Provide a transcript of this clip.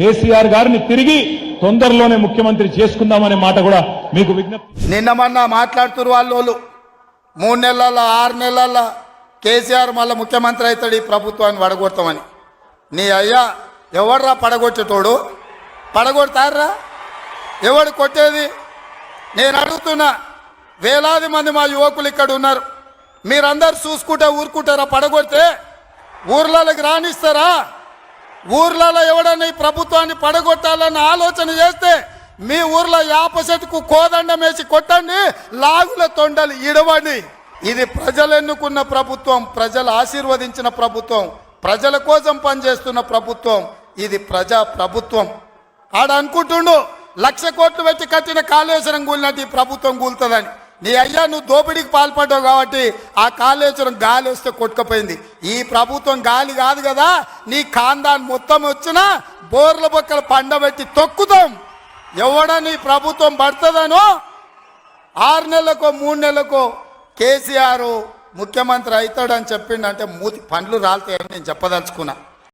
కేసీఆర్ గారిని తిరిగి తొందరలోనే ముఖ్యమంత్రి చేసుకుందామనే మాట కూడా మీకు విజ్ఞప్తి నిన్న మొన్న మాట్లాడుతున్నారు వాళ్ళు మూడు నెలల ఆరు నెలల కేసీఆర్ మళ్ళీ ముఖ్యమంత్రి అవుతాడు ఈ ప్రభుత్వాన్ని పడగొడతామని నీ అయ్యా ఎవర్రా పడగొట్టేటోడు? పడగొడతారా ఎవడు కొట్టేది? నేను అడుగుతున్నా వేలాది మంది మా యువకులు ఇక్కడ ఉన్నారు. మీరందరు చూసుకుంటే ఊరుకుంటారా? పడగొడితే ఊర్లలోకి రాణిస్తారా ఊర్లలో ఎవడని ప్రభుత్వాన్ని పడగొట్టాలని ఆలోచన చేస్తే మీ ఊర్లో యాప చెట్టుకు కోదండం వేసి కొట్టండి లాగుల తొండలు ఇడవండి. ఇది ప్రజలు ఎన్నుకున్న ప్రభుత్వం ప్రజలు ఆశీర్వదించిన ప్రభుత్వం ప్రజల కోసం పనిచేస్తున్న ప్రభుత్వం ఇది ప్రజా ప్రభుత్వం. ఆడ అనుకుంటుండు లక్ష కోట్లు పెట్టి కట్టిన కాళేశ్వరం కూలినట్టు ఈ ప్రభుత్వం కూలుతుందని. నీ అయ్యా నువ్వు దోపిడీకి పాల్పడ్డావు కాబట్టి ఆ కాళేశ్వరం గాలి వస్తే కొట్టుకుపోయింది. ఈ ప్రభుత్వం గాలి కాదు కదా నీ కాందాన్ని మొత్తం వచ్చినా బోర్ల బొక్కలు పండబెట్టి తొక్కుతాం. ఎవడని ప్రభుత్వం పడుతుందనో ఆరు నెలలకో మూడు నెలలకో కేసీఆర్ ముఖ్యమంత్రి అవుతాడని చెప్పిండంటే మూతి పండ్లు రాలుతాయని నేను చెప్పదలుచుకున్నా.